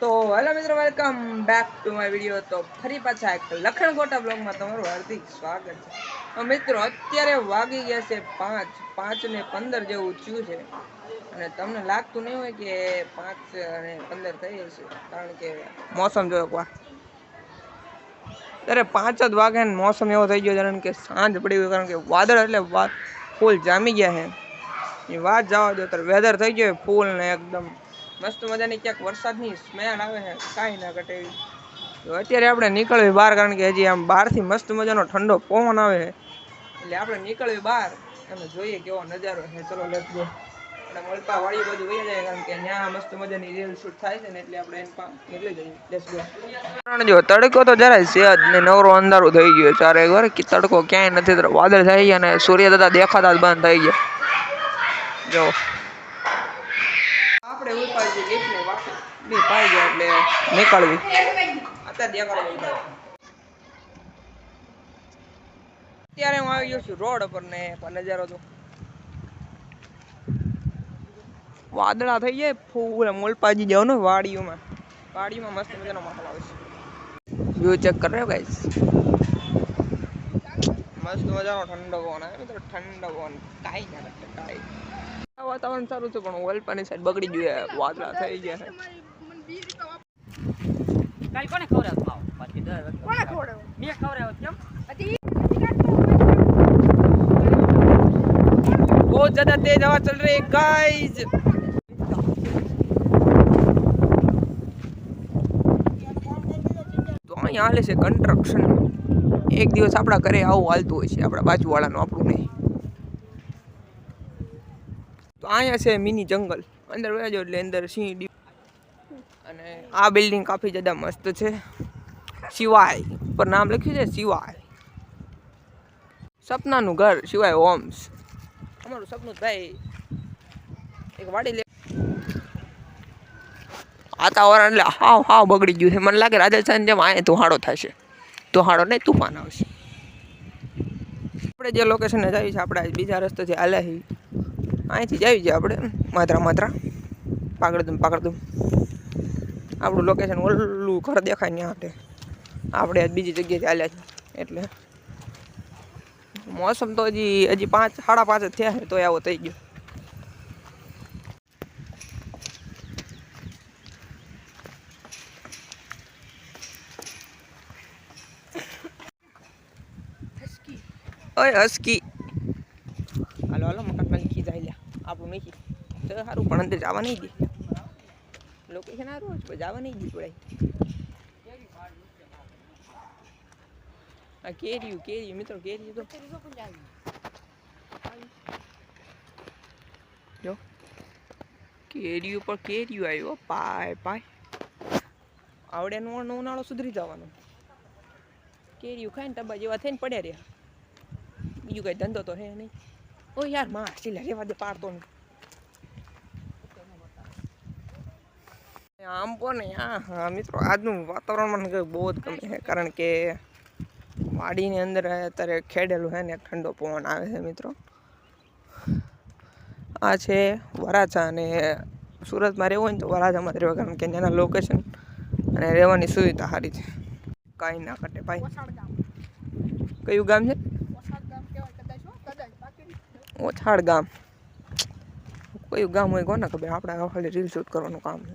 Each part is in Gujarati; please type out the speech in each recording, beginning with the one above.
તો હેલો મિત્રો welcome back to my video તો ફરી પાછા એક લખણ ગોટા બ્લોગમાં તમારું હાર્દિક સ્વાગત છે. તો મિત્રો, અત્યારે વાગી ગયા છે પાંચ પાંચ ને પંદર જેવું થયું છે. અને તમને લાગતું નહીં હોય કે પાંચ અને પંદર થઈ જશે કારણ કે મોસમ જોયો વા ત્યારે પાંચ જ વાગે ને મોસમ એવો થઈ ગયો કારણ કે સાંજ પડી ગયું કારણ કે વાદળ એટલે વાત ફૂલ જામી ગયા છે. એ વાત જવા દો ત્યારે વેધર થઈ ગયો ફૂલ ને એકદમ મસ્ત મજાની ક્યાંક વરસાદની સ્મેલ આવે છે, કાંઈ ના ઘટે એવી. તો અત્યારે આપણે નીકળવી બહાર કારણ કે હજી આમ બહારથી મસ્ત મજાનો ઠંડો પવન આવે એટલે આપણે નીકળવી બહાર અને જોઈએ કેવો નજારો છે. ચલો લેટ ગો આપણે મળતા વાળી બાજુ વહી જાય કારણ કે ત્યાં મસ્ત મજાની રીલ શૂટ થાય છે ને એટલે આપણે એમ નીકળી જઈએ. લેટ્સ ગો જો તડકો તો જરાય છે જ ને નવરો અંધારું થઈ ગયું ચારે વાર કે તડકો ક્યાંય નથી. વાદળ થઈ ગયા અને સૂર્ય દાદા દેખાતા જ બંધ થઈ ગયા. જો. આપણે ઉપાડી ગીફ્ટ ને વાપી બી પાઈ ગયા એટલે નીકળવી. અત્યારે દેખાડો અત્યારે હું આવી ગયો છું રોડ પર ને નજારો તો વાદળા થઈ જાય ફૂલ મોલપાજી જાવ ને વાડીઓમાં. વાડીમાં મસ્ત મજાનો માહોલ આવે છે. વ્યૂ ચેક કરે ગાઈસ મસ્ત મજાનો ઠંડો પવન આવે. મિત્રો ઠંડો પવન. કાંઈ ના કાઈ. વાતાવરણ સારું છે પણ વલપાની સાઈડ બગડી ગયું છે વાદળા થઈ ગયા છે કાલ કોને ખવડાવ પાવ પાછી દર વખતે કોને ખવડાવ મેં ખવડાવ કેમ बहुत ज्यादा तेज हवा चल रही है गाइस તો અહીંયા હાલે છે કન્સ્ટ્રક્શન એક દિવસ આપણા ઘરે આવું હાલતું હોય છે આપણા બાજુવાળાનું આપણું નહીં તો અહીંયા છે મિની જંગલ. અંદર વહેજો એટલે અંદર સિંહ ડી અને આ બિલ્ડિંગ કાફી જ્યાદા મસ્ત છે. શિવાય. ઉપર નામ લખ્યું છે શિવાય. સપનાનું ઘર, શિવાય હોમ્સ. અમારું સપનું ભાઈ એક વાડી લે વાતાવરણ એટલે હાવ હાવ બગડી ગયું છે. મને લાગે રાજસ્થાન જેમ અહીંયા તુહાડો થશે. તુહાડો નહીં, તુફાન આવશે. આપણે જે લોકેશને જઈએ છીએ, આપણે બીજા રસ્તેથી છીએ અહીંથી જ જઈએ છીએ આપણે. માત્રા માત્રા. પાકડદુમ પાકડદુમ આપણું લોકેશન ઓલું ઘર દેખાય ને હાટે આપણે આજ બીજી જગ્યાએ ચાલ્યા છે એટલે. મોસમ તો હજી હજી પાંચ સાડા પાંચ જ થયા તો આવો થઈ ગયો. ઓય હસકી. હાલો હાલો મકાન જાય લ્યા. આપણું નહીં તો સારું પણ અંદર જવા નહીં દે. લોકેશન સારું હોય જવા નહીં દે પડાય આ કેરીયું કેરીયું, મિત્રો, કેરીયું તો. જો. કેરીયું પર કેરીયું આવ્યો પાય પાય. આવડે નો ઉનાળો સુધરી જવાનો. કેરીયું ખાઈને ટબા જેવા થઈને પડ્યા રહ્યા. બીજું કઈ ધંધો તો હે નહીં. ઓ યારમાં સિલા રેવા દે પાડતો નહીં. આમ પણ હા હા મિત્રો આજનું વાતાવરણ મને બહુ જ ગમે છે કારણ કે વાડીની અંદર અત્યારે ખેડેલું છે ને એક ઠંડો પવન આવે છે મિત્રો. આ છે વરાછા અને સુરતમાં રહેવું હોય ને તો વરાછામાં જ રહેવા કારણ કે ત્યાંના લોકેશન અને રહેવાની સુવિધા સારી છે. કાંઈ ના કટે ભાઈ. કયું ગામ છે? ઓછાડ ગામ. કયું ગામ હોય કોને ખબર? આપણે ખાલી રીલ શૂટ કરવાનું કામ છે.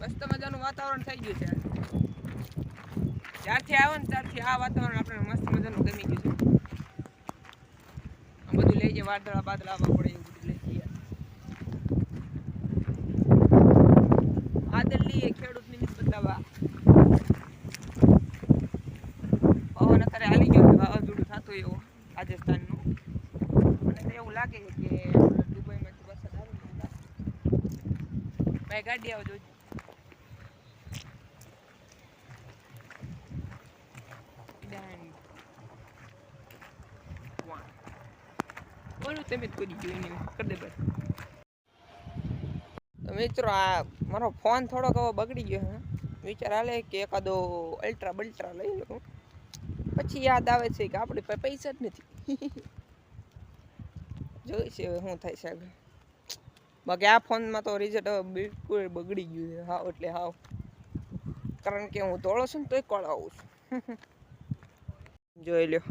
મસ્ત મજાનો વાતાવરણ થઈ ગયું છે. જ્યારથી આવ્યો ને ત્યારથી આ વાતાવરણ આપણે મસ્ત મજાનું ગમી ગયું છે. બધું લઈ જાય વાદળા બાદળા આવવા પડે એવું બધું લઈ જઈએ વાદળ ખેડૂત નીત બદલાવા પવન અત્યારે હાલી ગયો વાવાઝોડું થતું એવું રાજસ્થાનનું. મને તો એવું લાગે છે કે દુબઈમાંથી વરસાદ આવી ભાઈ, ગાડી આવજો બોલું, તમે જ કરી જોઈ નહીં કરી દે તો મિત્રો, આ મારો ફોન થોડોક હવે બગડી ગયો હે વિચાર આલે કે એકાદો અલ્ટ્રા બલ્ટ્રા લઈ લઉં. પછી યાદ આવે છે કે આપણી પાસે પૈસા જ નથી. જોઈશે હવે શું થાય છે આગળ. બાકી આ ફોનમાં તો રિઝલ્ટ હવે બિલકુલ બગડી ગયું છે. હા એટલે હાવ. કારણ કે હું તોડો છું ને તોય કળાવું છું. જોઈ લ્યો.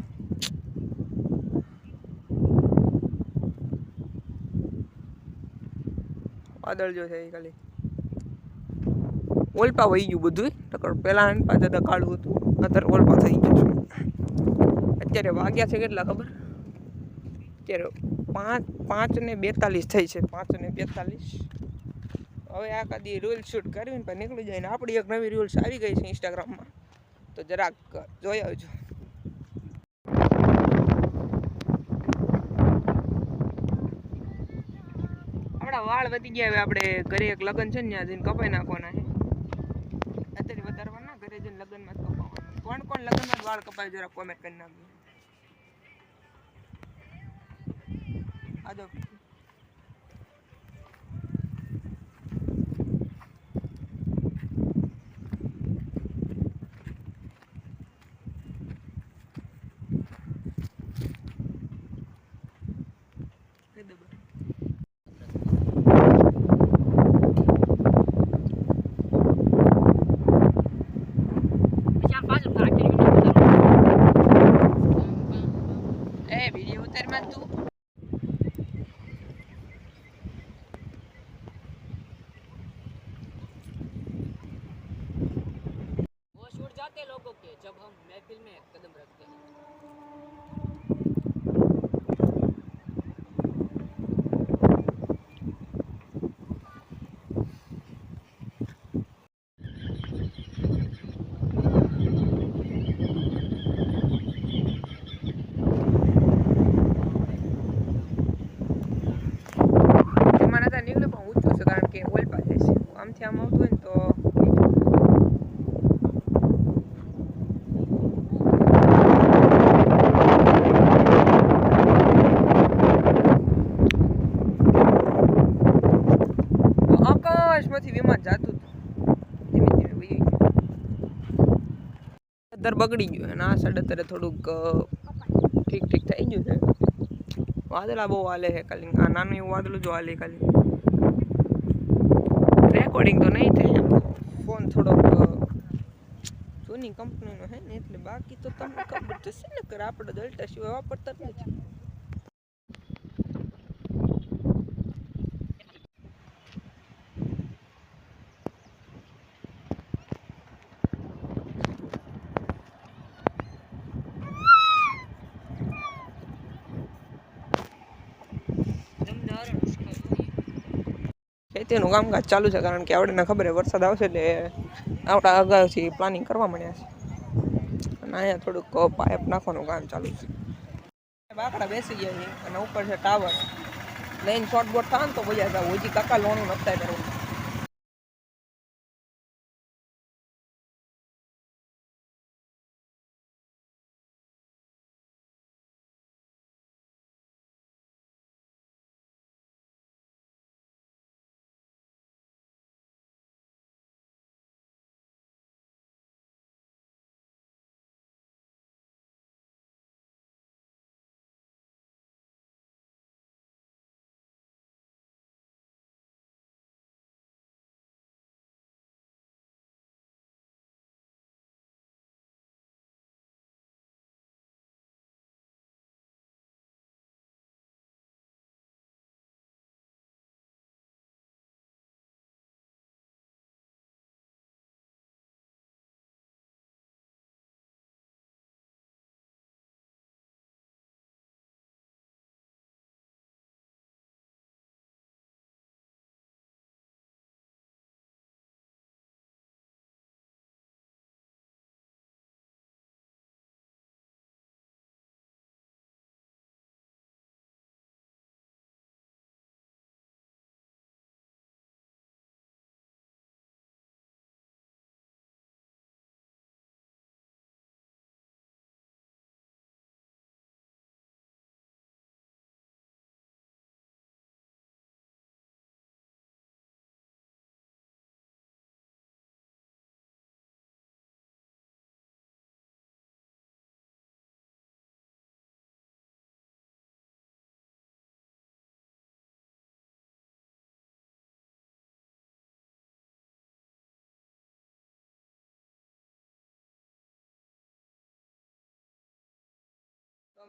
વાદળ જો છે ખાલી. ઓલપા વહી ગયું બધું નકર પહેલા એની પાસે કાળું હતું. અત્યારે ઓલપા થઈ ગયું અત્યારે વાગ્યા છે કેટલા ખબર? અત્યારે પાંચ પાંચ ને બેતાલીસ થઈ છે. પાંચ ને બેતાલીસ. હવે આ કદી રીલ શૂટ કરવી ને નીકળી જાય ને આપણી એક નવી રીલ્સ આવી ગઈ છે ઇન્સ્ટાગ્રામમાં તો જરાક જોઈ આવજો. આપણા વાળ વધી ગયા હવે આપણે ઘરે એક લગ્ન છે ને, ત્યાં જઈને કપાઈ નાખવાના છે. અત્યારે વધારવાના, ઘરે જઈને લગ્નમાં કપાવવાના કોણ કોણ લગ્નમાં જ વાળ કપાય જરા કોમેન્ટ કરી નાખજો. આજો કહી દો બસ. પછી આમ પાછું આખી વીડિયો ઉતારો. એ વીડિયો કે ઓઇલ પાસે છે આમથી આમ આવતું હોય ને તો આકાશમાંથી વિમાન જાતું ધીમે ધીમે વહી અત્યારે બગડી ગયું અને આ સાઈડ અત્યારે થોડુંક ઠીક ઠીક થઈ ગયું છે વાદળા બહુ હાલે છે ખાલી આ નાનું એવું વાદળું જો હાલે ખાલી રેકોર્ડિંગ તો નહીં થાય. ફોન થોડોક જૂની કંપનીનો હે ને, એટલે બાકી તો તમને ખબર તો છે ને કર આપણે દલટા સિવાય વાપરતા જ નથી. ખેતીનું કામકાજ ચાલુ છે, કારણ કે આપણને ખબર વરસાદ આવશે એટલે આપણા અગાઉથી પ્લાનિંગ કરવા માંડ્યા છે. અને અહીંયા થોડુંક પાઇપ નાખવાનું કામ ચાલુ છે. બાકડા બેસી ગયા છે. અને ઉપર છે ટાવર. લઈને શોર્ટ બોટ થાય ને તો પછી હજી કાકા લોનું નપતા કરવું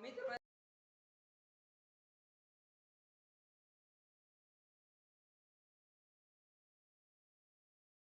મિત્રો